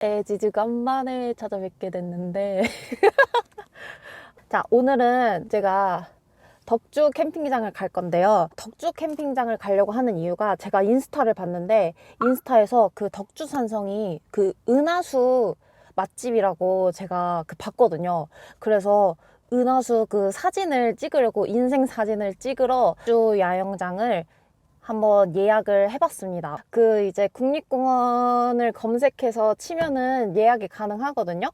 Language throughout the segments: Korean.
에지즈 간만에 찾아뵙게 됐는데. 자 오늘은 제가 덕주 캠핑장을 갈 건데요. 덕주 캠핑장을 가려고 하는 이유가 제가 인스타를 봤는데 인스타에서 그 덕주 산성이 그 은하수 맛집이라고 제가 그 봤거든요. 그래서 은하수 그 사진을 찍으려고 인생 사진을 찍으러 덕주 야영장을 한번 예약을 해봤습니다. 그 이제 국립공원을 검색해서 치면은 예약이 가능하거든요.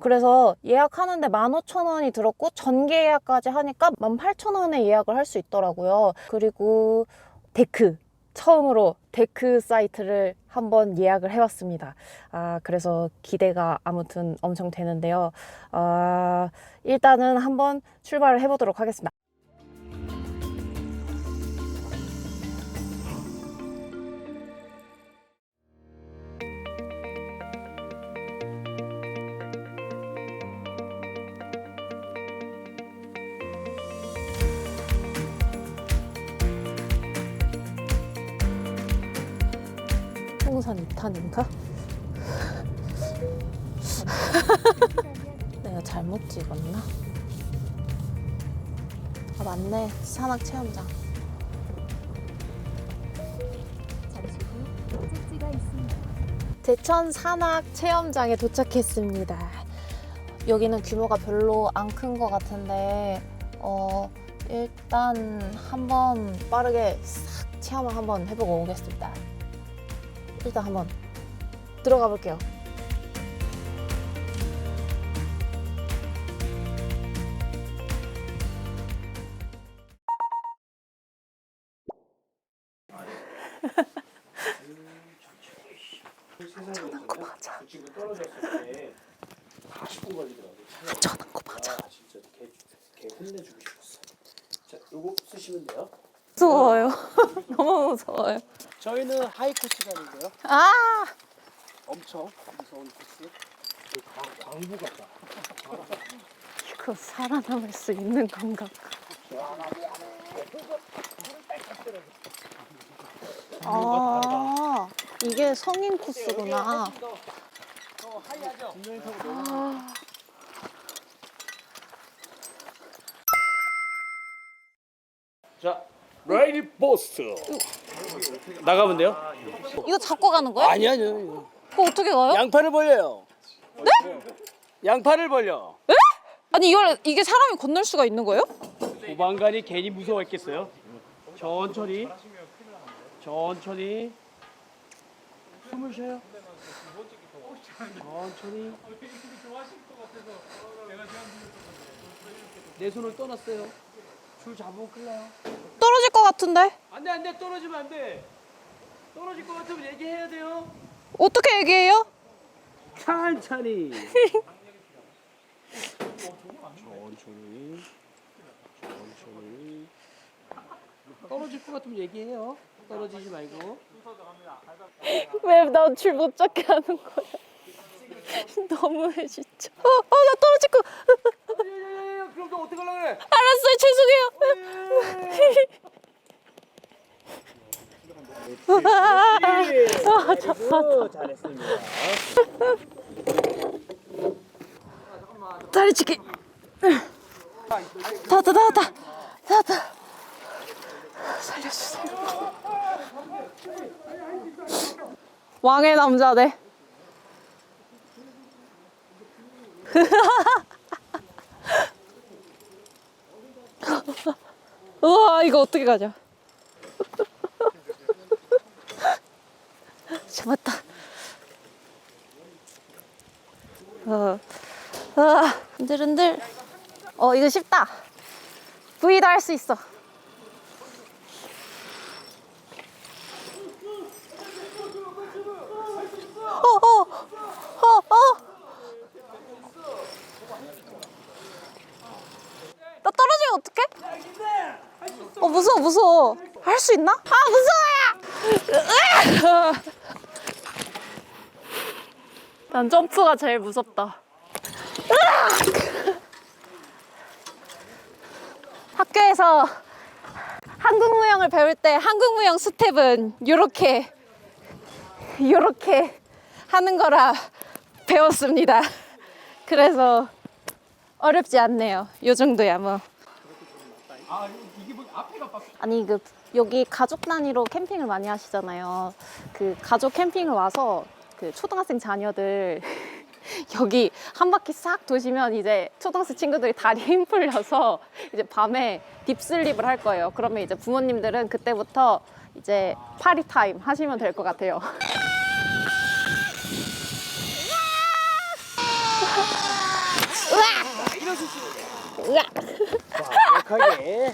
그래서 예약하는데 15,000원이 들었고 전개 예약까지 하니까 18,000원에 예약을 할 수 있더라고요. 그리고 데크. 처음으로 데크 사이트를 한번 예약을 해봤습니다. 아, 그래서 기대가 아무튼 엄청 되는데요. 아, 일단은 한번 출발을 해보도록 하겠습니다. 2탄인가? 내가 잘못 찍었나? 아 맞네 산악 체험장. 제천 산악 체험장에 도착했습니다 여기는 규모가 별로 안 큰 것 같은데 어 일단 한번 빠르게 싹 체험을 한번 해보고 오겠습니다 일단 한번 들어가 볼게요 전환고 맞아. 지금 떨어졌을 때 40분 걸리더라고. 전환고 맞아. 아, 진짜 개, 개 혼내주고 싶었어. 자, 요거 쓰시면 돼요. 무서워요 너무 무서워요 저희는 하이코스 가는데요. 아 엄청 무서운 코스. 그 광, 광부 같다. 이거 살아남을 수 있는 건가? 아, 이게 성인 코스구나. 아, 자, 라이디 포스트. 나가면 돼요? 이거 잡고 가는 거야? 아니 아니요. 그거 어떻게 가요? 양팔을 벌려요. 네? 양팔을 벌려. 아니 이걸 이게 사람이 건널 수가 있는 거예요? 도망가니 괜히 무서워했겠어요? 천천히, 천천히. 숨을 쉬어요. 천천히. 내 손을 떠났어요. 줄 잡으면 큰일 나요. 떨어질 것 같은데? 안 돼 안 돼 떨어지면 안 돼. 떨어질 것 같으면 얘기해야 돼요. 어떻게 얘기해요? 천천히. 천천히. 천천히. 떨어질 것 같으면 얘기해요. 떨어지지 말고. 왜 나 줄 못 잡게 하는 거야? 너무해 진짜. 어, 어, 나 떨어질 거. 야야야야, 그럼 너 어떻게 하려 그래? 알았어요, 죄송해요. 아이고, 잘했습니다. 다리 찢기. 나왔다, 나왔다, 나왔다. 살려주세요. 왕의 남자네. 우와, 이거 어떻게 가냐. 잡았다. 어. 아, 흔들흔들. 어, 이거 쉽다. V도 할 수 있어. 어, 어, 어, 어. 나 떨어지면 어떡해? 어, 무서워, 무서워. 할 수 있나? 아, 무서워요! 난 점프가 제일 무섭다. 학교에서 한국 무용을 배울 때 한국 무용 스텝은 요렇게 요렇게 하는 거라 배웠습니다. 그래서 어렵지 않네요. 요 정도야 뭐. 아니 그 여기 가족 단위로 캠핑을 많이 하시잖아요. 그 가족 캠핑을 와서 그 초등학생 자녀들 여기 한 바퀴 싹 도시면 이제 초등학생 친구들이 다리 힘 풀려서 이제 밤에 딥슬립을 할 거예요. 그러면 이제 부모님들은 그때부터 이제 파리 타임 하시면 될 것 같아요. 약하게.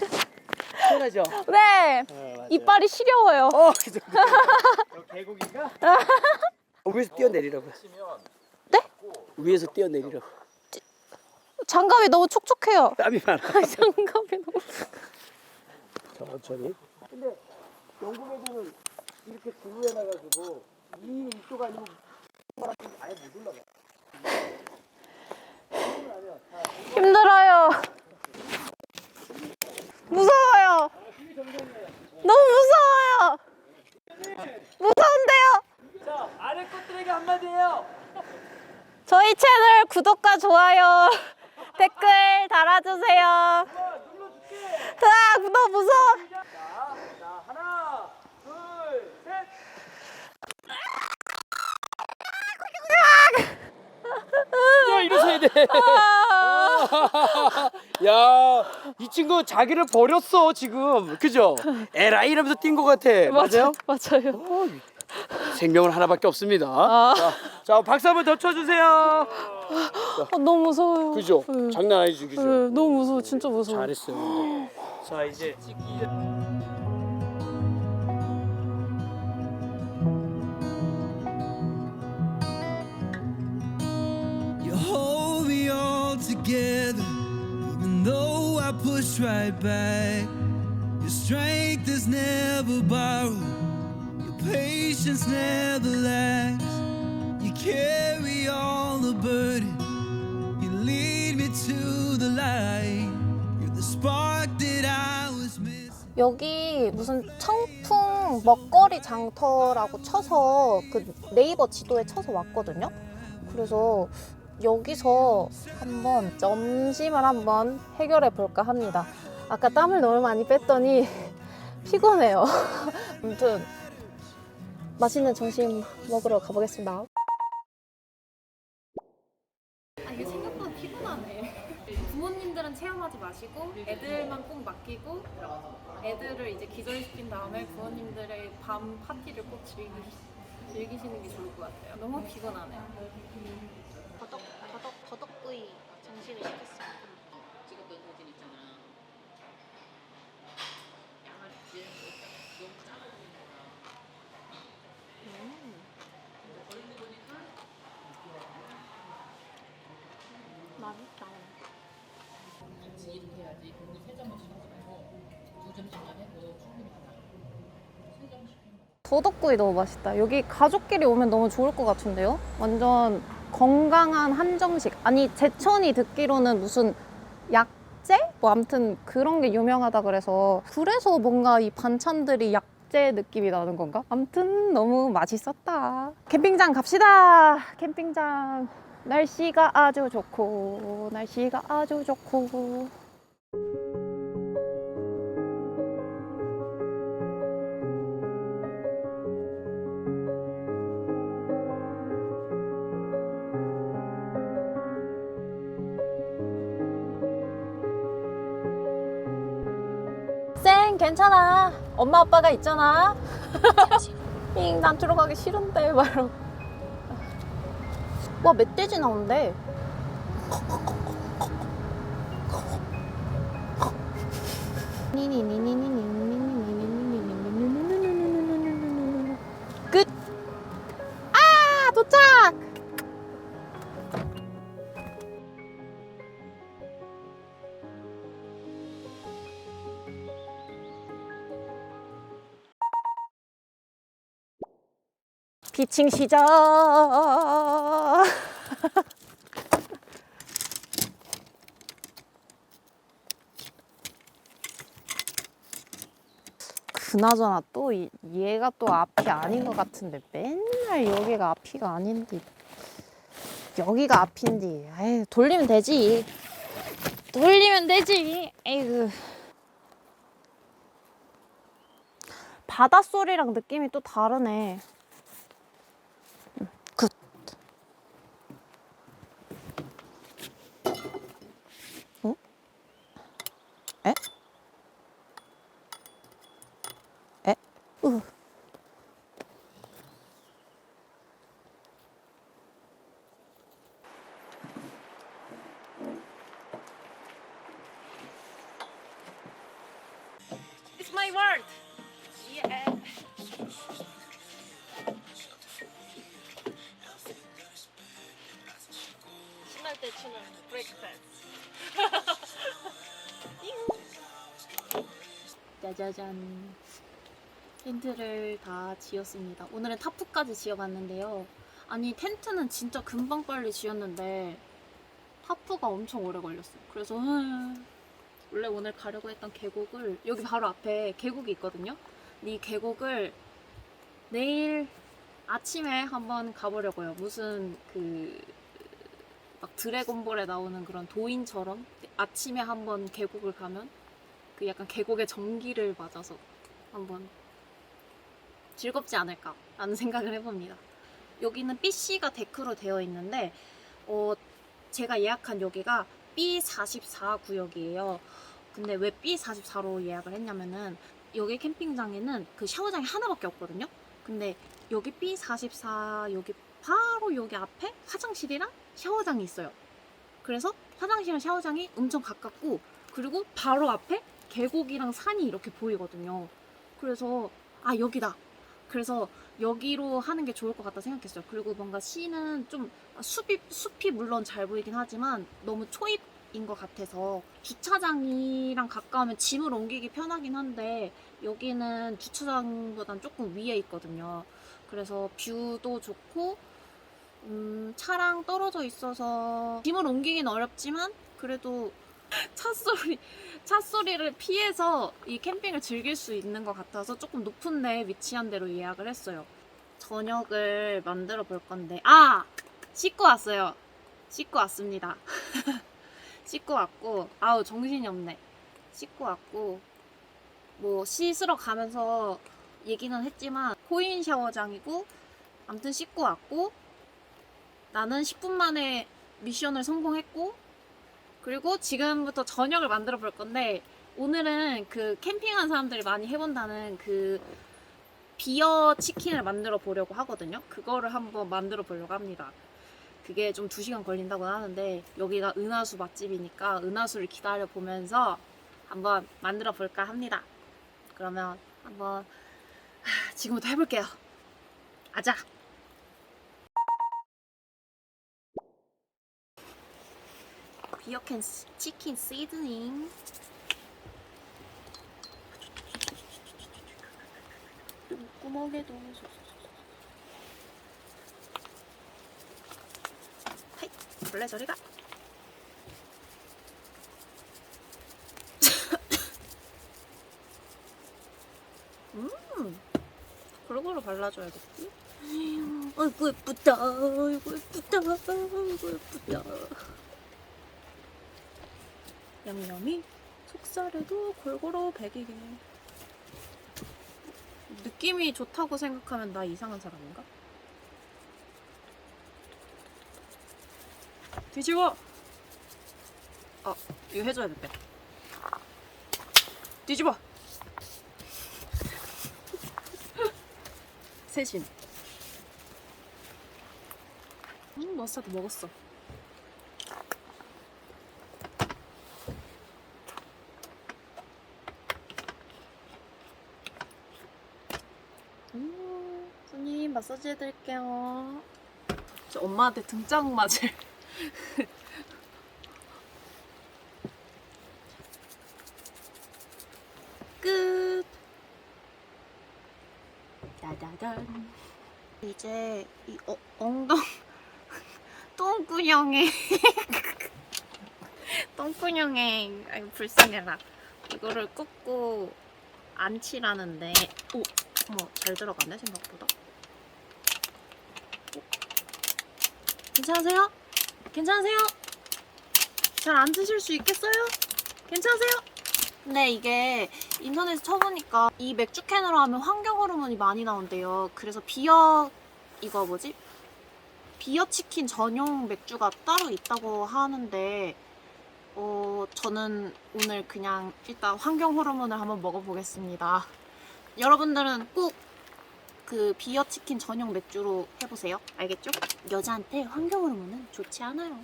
편하죠. 네, 어. 이빨이 시려워요. 어, 그 정도. 계곡인가? 어, 위에서 뛰어내리라고. 네? 위에서 뛰어내리라고. 장갑이 너무 촉촉해요. 땀이 많아. 장갑이 너무. 천천히. 근데 영국 애들은 이렇게 구루해 놔가지고 이 이쪽 아니면 아예 못 올라가. 힘들어요. 무서워요. 너무 무서워요. 무서운데요. 자, 아래 것들에게 한마디예요. 저희 채널 구독과 좋아요, 댓글 달아주세요. 으아, 너무 무서워. 자, 하나, 둘, 셋. 야, 이러셔야 돼. 야, 이 친구 자기를 버렸어 지금, 그죠? 에라이 이러면서 뛴 것 같아. 맞아요? 맞아요. 어, 생명은 하나밖에 없습니다. 아. 자, 자, 박수 한번 더 쳐주세요. 아, 너무 무서워요. 그죠? 네. 장난 아니지, 그죠? 네, 너무 무서워, 진짜 무서워. 잘했어요. 자, 이제 You hold me all together, even though I push right back. Your strength is never borrowed, your patience never lacks. Carry all the burden, you lead me to the light. You're the spark that I was missing. 여기 무슨 청풍 먹거리 장터라고 쳐서 그 네이버 지도에 쳐서 왔거든요. 그래서 여기서 한번 점심을 한번 해결해 볼까 합니다. 아까 땀을 너무 많이 뺐더니 피곤해요. 아무튼 맛있는 점심 먹으러 가보겠습니다. 아, 이게 생각보다 피곤하네. 부모님들은 체험하지 마시고 애들만 꼭 맡기고 애들을 이제 기절시킨 다음에 부모님들의 밤 파티를 꼭 즐기, 즐기시는 게 좋을 것 같아요. 너무 피곤하네. 더덕 더덕 더덕구이 정식을 시켰습니다. 찍었던 사진 있잖아. 양아치 너무 작아 보이니까. 걸리는 거니까 맛있다. 같이 일을 해야지. 그리고 세 점을 시키지 말고 두 점씩만 해도 충분히 다. 세 점씩 하면 더덕구이 너무 맛있다. 여기 가족끼리 오면 너무 좋을 것 같은데요? 완전 건강한 한정식. 아니, 제천이 듣기로는 무슨 약재? 뭐 아무튼 그런 게 유명하다 그래서 그래서 뭔가 이 반찬들이 약재 느낌이 나는 건가? 아무튼 너무 맛있었다. 캠핑장 갑시다. 캠핑장. 날씨가 아주 좋고, 날씨가 아주 좋고. 괜찮아. 엄마 아빠가 있잖아. 잉, 난 들어가기 싫은데 막 이러고. 와 멧돼지 나온대. 끝! 피칭 시작. 그나저나 또 이- 얘가 또 앞이 아닌 것 같은데 맨날 여기가 앞이가 아닌데 여기가 앞인지. 에이, 돌리면 되지. 돌리면 되지. 에이그. 바닷소리랑 느낌이 또 다르네. My word. Yeah. 신날 때 추는 브레이크 댄스. 짜자잔. 텐트를 다 지었습니다. 오늘은 타프까지 지어봤는데요. 아니 텐트는 진짜 금방 빨리 지었는데 타프가 엄청 오래 걸렸어요. 그래서 음, 원래 오늘 가려고 했던 계곡을 여기 바로 앞에 계곡이 있거든요. 이 계곡을 내일 아침에 한번 가보려고요. 무슨 그 막 드래곤볼에 나오는 그런 도인처럼 아침에 한번 계곡을 가면 그 약간 계곡의 전기를 맞아서 한번 즐겁지 않을까 라는 생각을 해봅니다. 여기는 B씨가 데크로 되어 있는데 어, 제가 예약한 여기가 B44 구역이에요. 근데 왜 B44로 예약을 했냐면은 여기 캠핑장에는 그 샤워장이 하나밖에 없거든요. 근데 여기 B44 여기 바로 여기 앞에 화장실이랑 샤워장이 있어요. 그래서 화장실이랑 샤워장이 엄청 가깝고 그리고 바로 앞에 계곡이랑 산이 이렇게 보이거든요. 그래서 아 여기다. 그래서 여기로 하는 게 좋을 것 같다 생각했어요. 그리고 뭔가 시는 좀 숲이 숲이 물론 잘 보이긴 하지만 너무 초입인 것 같아서 주차장이랑 가까우면 짐을 옮기기 편하긴 한데 여기는 주차장보단 조금 위에 있거든요. 그래서 뷰도 좋고 음, 차랑 떨어져 있어서 짐을 옮기긴 어렵지만 그래도 차 소리 차 소리를 피해서 이 캠핑을 즐길 수 있는 것 같아서 조금 높은데 위치한 데로 예약을 했어요. 저녁을 만들어 볼 건데 아 씻고 왔어요. 씻고 왔습니다. 씻고 왔고 아우 정신이 없네. 씻고 왔고 뭐 씻으러 가면서 얘기는 했지만 코인 샤워장이고 아무튼 씻고 왔고 나는 10분 만에 미션을 성공했고 그리고 지금부터 저녁을 만들어 볼 건데 오늘은 그 캠핑한 사람들이 많이 해본다는 그 비어 치킨을 만들어 보려고 하거든요. 그거를 한번 만들어 보려고 합니다. 그게 좀 2시간 걸린다고 하는데 여기가 은하수 맛집이니까 은하수를 기다려 보면서 한번 만들어 볼까 합니다. 그러면 한번 하, 지금부터 해볼게요. 아자! 비어캔 치킨 시즈닝 구멍에도 하이 원래 저리가. 음 골고루 발라줘야겠지? 아이고 예쁘다 아이고 예쁘다 아이고 예쁘다 얌얌이 속살에도 골고루 배기게 느낌이 좋다고 생각하면 나 이상한 사람인가? 뒤집어! 아 이거 해줘야 돼 뒤집어! 세신 음 머스타드 먹었어 음, 손님 마사지 해드릴게요. 저 엄마한테 등짝 맞을. 끝. 짜자잔. 이제 이 어, 엉덩 똥구녕에 똥구녕에 아이고 불쌍해라. 이거를 꽂고 안 칠하는데 오 어머 잘 들어가네 생각보다 괜찮으세요? 괜찮으세요? 잘 안 드실 수 있겠어요? 괜찮으세요? 근데 이게 인터넷에 쳐보니까 이 맥주 캔으로 하면 환경 호르몬이 많이 나온대요. 그래서 비어 이거 뭐지? 비어 치킨 전용 맥주가 따로 있다고 하는데 어 저는 오늘 그냥 일단 환경 호르몬을 한번 먹어보겠습니다. 여러분들은 꼭 그 비어 치킨 전용 맥주로 해보세요. 알겠죠? 여자한테 환경 호르몬은 좋지 않아요.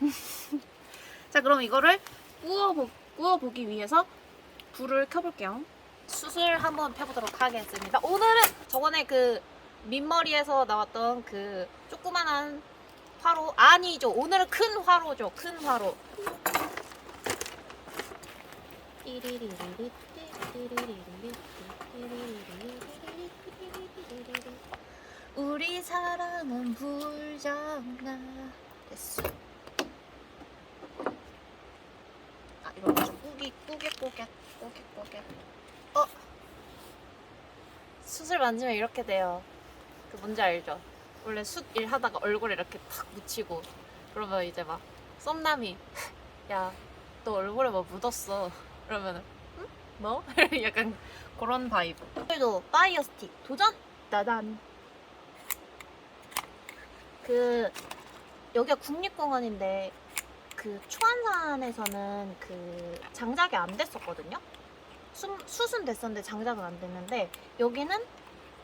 자 그럼 이거를 구워보, 구워보기 위해서 불을 켜볼게요. 숯을 한번 펴보도록 하겠습니다. 오늘은 저번에 그 민머리에서 나왔던 그 조그만한 화로 아니죠. 오늘은 큰 화로죠. 큰 화로. 우리 사랑은 불장나 됐어. 아 이거 좀 꾸기 꾸게 꾸게 꾸게 꾸게. 어. 숯을 만지면 이렇게 돼요. 그 뭔지 알죠? 원래 숯 일 하다가 얼굴에 이렇게 탁 묻히고 그러면 이제 막 썸남이 야 너 얼굴에 뭐 묻었어 그러면은 응? 뭐? 약간 그런 바이브 오늘도 파이어 스틱 도전! 따단 그 여기가 국립공원인데 그 초안산에서는 그 장작이 안 됐었거든요 수, 숯은 됐었는데 장작은 안 됐는데 여기는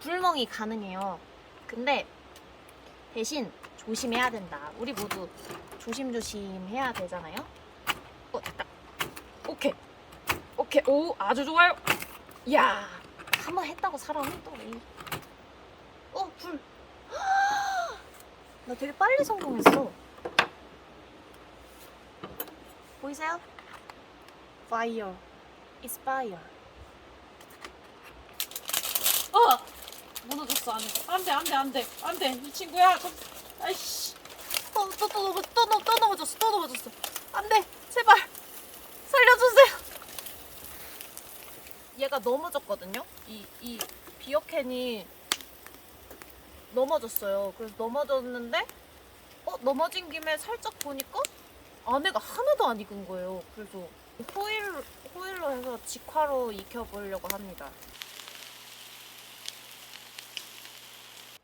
불멍이 가능해요 근데 대신 조심해야 된다. 우리 모두 조심조심 해야 되잖아요. 어, 됐다. 오케이. 오케이. 오, 아주 좋아요. 이야. 한번 했다고 사람은 또 왜. 어, 불. 나 되게 빨리 성공했어. 보이세요? Fire. It's fire. 어! 무너졌어 안에. 안돼 안 돼 안 돼 안 돼 이 친구야. 좀, 아이씨. 어, 또, 또, 넘어, 또, 넘, 또 넘어졌어, 또 넘어졌어. 안 돼, 제발. 살려주세요. 얘가 넘어졌거든요? 이, 이 비어캔이 넘어졌어요. 그래서 넘어졌는데, 어, 넘어진 김에 살짝 보니까 안에가 하나도 안 익은 거예요. 그래서 호일, 호일로 해서 직화로 익혀보려고 합니다.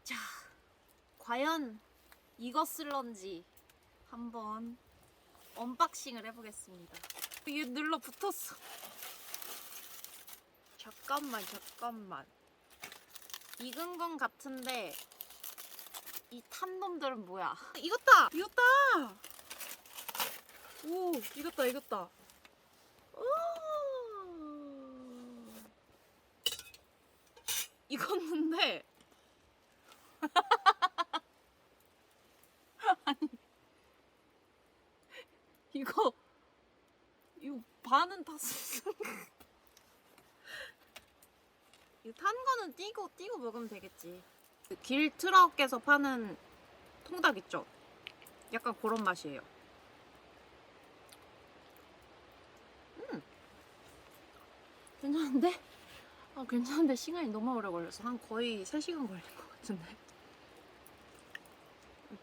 자, 과연 익었을런지 한번 언박싱을 해보겠습니다. 이게 눌러 붙었어. 잠깐만, 잠깐만. 익은 건 같은데 이 탄 놈들은 뭐야? 익었다! 익었다! 오, 익었다, 익었다. 오. 익었는데 이거 이거 반은 탔어. 이거 탄 거는 띄고 띄고 먹으면 되겠지. 그길 트럭에서 파는 통닭 있죠? 약간 그런 맛이에요. 음, 괜찮은데? 아 괜찮은데 시간이 너무 오래 걸렸어. 한 거의 3시간 걸린 것 같은데.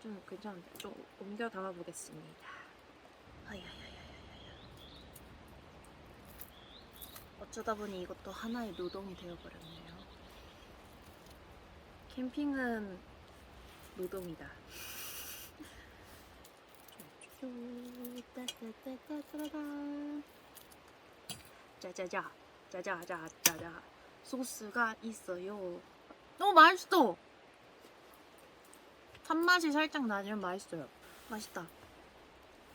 좀 괜찮은데 좀 옮겨 담아 보겠습니다. 어쩌다 보니 이것도 하나의 노동이 되어버렸네요. 캠핑은 노동이다. 짜자자, 짜자자, 짜자. 소스가 있어요. 너무 맛있어. 탄맛이 살짝 나지만 맛있어요. 맛있다.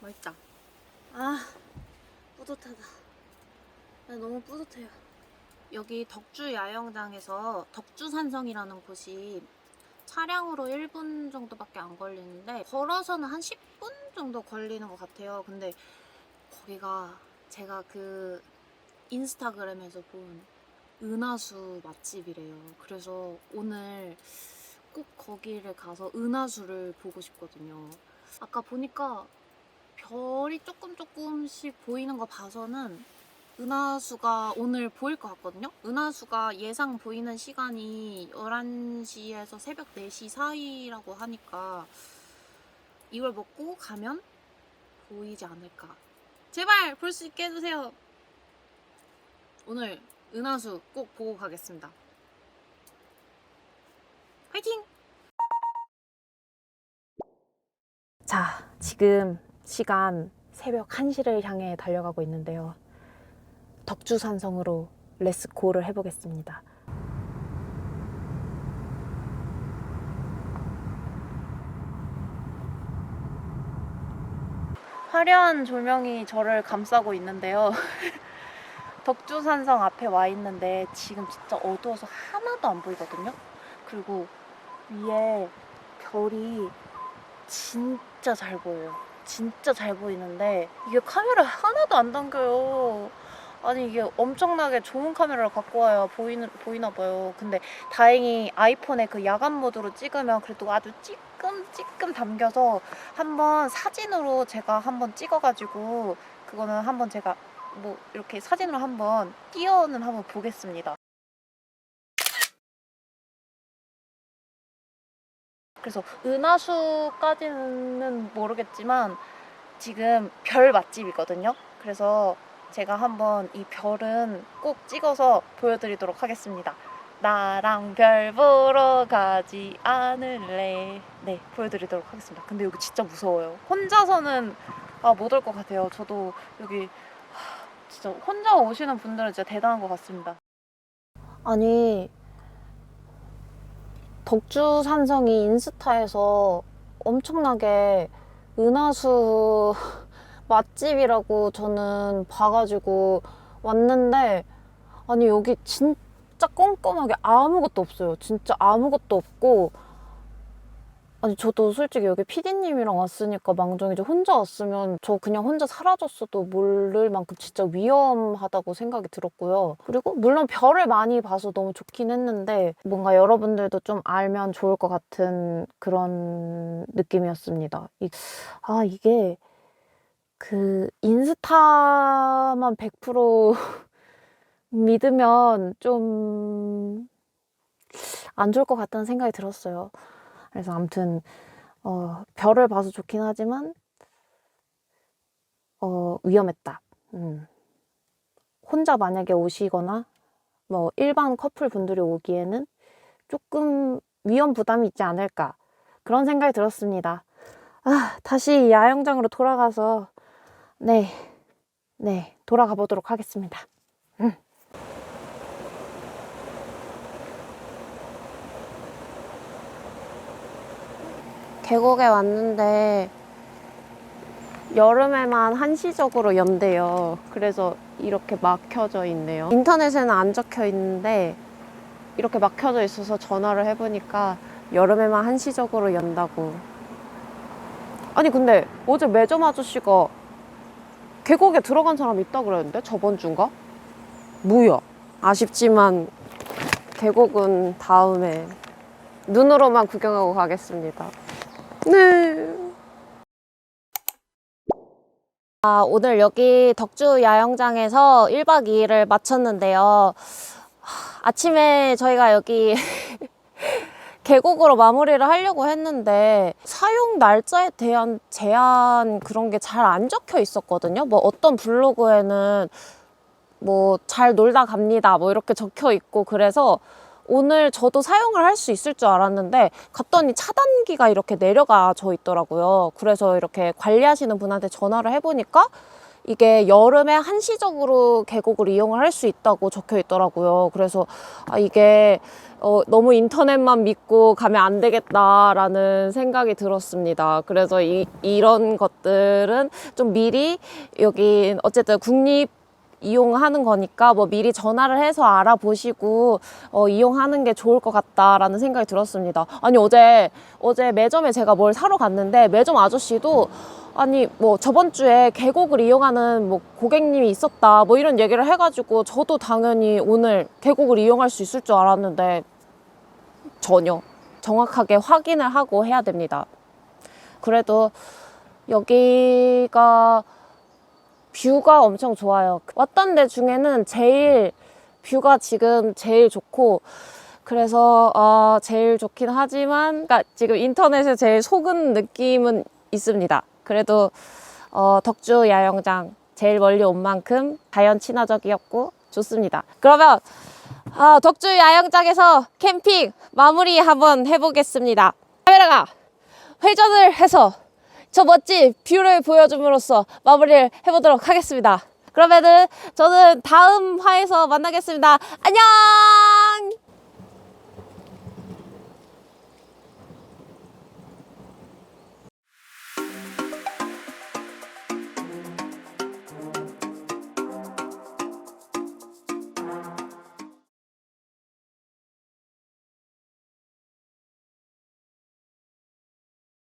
맛있다. 아, 뿌듯하다. 나 너무 뿌듯해요. 여기 덕주 야영장에서 덕주산성이라는 곳이 차량으로 1분 정도밖에 안 걸리는데 걸어서는 한 10분 정도 걸리는 것 같아요. 근데 거기가 제가 그 인스타그램에서 본 은하수 맛집이래요. 그래서 오늘 꼭 거기를 가서 은하수를 보고 싶거든요. 아까 보니까 별이 조금 조금씩 보이는 거 봐서는 은하수가 오늘 보일 것 같거든요. 은하수가 예상 보이는 시간이 11시에서 새벽 4시 사이라고 하니까 이걸 먹고 가면 보이지 않을까. 제발 볼 수 있게 해주세요. 오늘 은하수 꼭 보고 가겠습니다. 화이팅! 자, 지금 시간 새벽 1시를 향해 달려가고 있는데요. 덕주산성으로 레츠고를 해보겠습니다. 화려한 조명이 저를 감싸고 있는데요. 덕주산성 앞에 와 있는데 지금 진짜 어두워서 하나도 안 보이거든요. 그리고 위에 별이 진짜 잘 보여요. 진짜 잘 보이는데 이게 카메라 하나도 안 당겨요. 아니 이게 엄청나게 좋은 카메라를 갖고 와야 보이는 보이나 봐요. 근데 다행히 아이폰에 그 야간 모드로 찍으면 그래도 아주 찌끔찌끔 담겨서 한번 사진으로 제가 한번 찍어가지고 그거는 한번 제가 뭐 이렇게 사진으로 한번 띄어는 한번 보겠습니다. 그래서 은하수까지는 모르겠지만 지금 별 맛집이거든요. 그래서 제가 한번 이 별은 꼭 찍어서 보여드리도록 하겠습니다. 나랑 별 보러 가지 않을래. 네, 보여드리도록 하겠습니다. 근데 여기 진짜 무서워요. 혼자서는 아, 못 올 것 같아요. 저도 여기 하, 진짜 혼자 오시는 분들은 진짜 대단한 것 같습니다. 아니, 덕주 산성이 인스타에서 엄청나게 은하수 맛집이라고 저는 봐가지고 왔는데 아니 여기 진짜 꼼꼼하게 아무것도 없어요. 진짜 아무것도 없고 아니 저도 솔직히 여기 PD님이랑 왔으니까 망정이지 혼자 왔으면 저 그냥 혼자 사라졌어도 모를 만큼 진짜 위험하다고 생각이 들었고요. 그리고 물론 별을 많이 봐서 너무 좋긴 했는데 뭔가 여러분들도 좀 알면 좋을 것 같은 그런 느낌이었습니다. 이, 아 이게 그 인스타만 100% 믿으면 좀 안 좋을 것 같다는 생각이 들었어요. 그래서 아무튼 어, 별을 봐서 좋긴 하지만 어, 위험했다. 음. 혼자 만약에 오시거나 뭐 일반 커플 분들이 오기에는 조금 위험 부담이 있지 않을까 그런 생각이 들었습니다. 아, 다시 야영장으로 돌아가서 네, 네 돌아가 보도록 하겠습니다. 음. 계곡에 왔는데 여름에만 한시적으로 연대요. 그래서 이렇게 막혀져 있네요. 인터넷에는 안 적혀 있는데 이렇게 막혀져 있어서 전화를 해보니까 여름에만 한시적으로 연다고. 아니 근데 어제 매점 아저씨가 계곡에 들어간 사람 있다 그랬는데 저번 주인가? 뭐야? 아쉽지만 계곡은 다음에 눈으로만 구경하고 가겠습니다. 네. 아, 오늘 여기 덕주 야영장에서 1박 2일을 마쳤는데요. 하, 아침에 저희가 여기 계곡으로 마무리를 하려고 했는데 사용 날짜에 대한 제한 그런 게 잘 안 적혀 있었거든요. 뭐 어떤 블로그에는 뭐 잘 놀다 갑니다. 뭐 이렇게 적혀 있고 그래서 오늘 저도 사용을 할 수 있을 줄 알았는데 갔더니 차단기가 이렇게 내려가져 있더라고요. 그래서 이렇게 관리하시는 분한테 전화를 해보니까 이게 여름에 한시적으로 계곡을 이용을 할 수 있다고 적혀 있더라고요. 그래서 아, 이게 어, 너무 인터넷만 믿고 가면 안 되겠다라는 생각이 들었습니다. 그래서 이, 이런 것들은 좀 미리 여기 어쨌든 국립 이용하는 거니까 뭐 미리 전화를 해서 알아보시고 어, 이용하는 게 좋을 것 같다라는 생각이 들었습니다. 아니 어제 어제 매점에 제가 뭘 사러 갔는데 매점 아저씨도 아니 뭐 저번 주에 계곡을 이용하는 뭐 고객님이 있었다 뭐 이런 얘기를 해가지고 저도 당연히 오늘 계곡을 이용할 수 있을 줄 알았는데 전혀 정확하게 확인을 하고 해야 됩니다. 그래도 여기가 뷰가 엄청 좋아요. 왔던 데 중에는 제일 뷰가 지금 제일 좋고 그래서 어, 제일 좋긴 하지만 그러니까 지금 인터넷에 제일 속은 느낌은 있습니다. 그래도 어, 덕주 야영장 제일 멀리 온 만큼 자연 친화적이었고 좋습니다. 그러면 아, 덕주 야영장에서 캠핑 마무리 한번 해보겠습니다. 카메라가 회전을 해서 저 멋진 뷰를 보여줌으로써 마무리를 해보도록 하겠습니다. 그러면은 저는 다음 화에서 만나겠습니다. 안녕!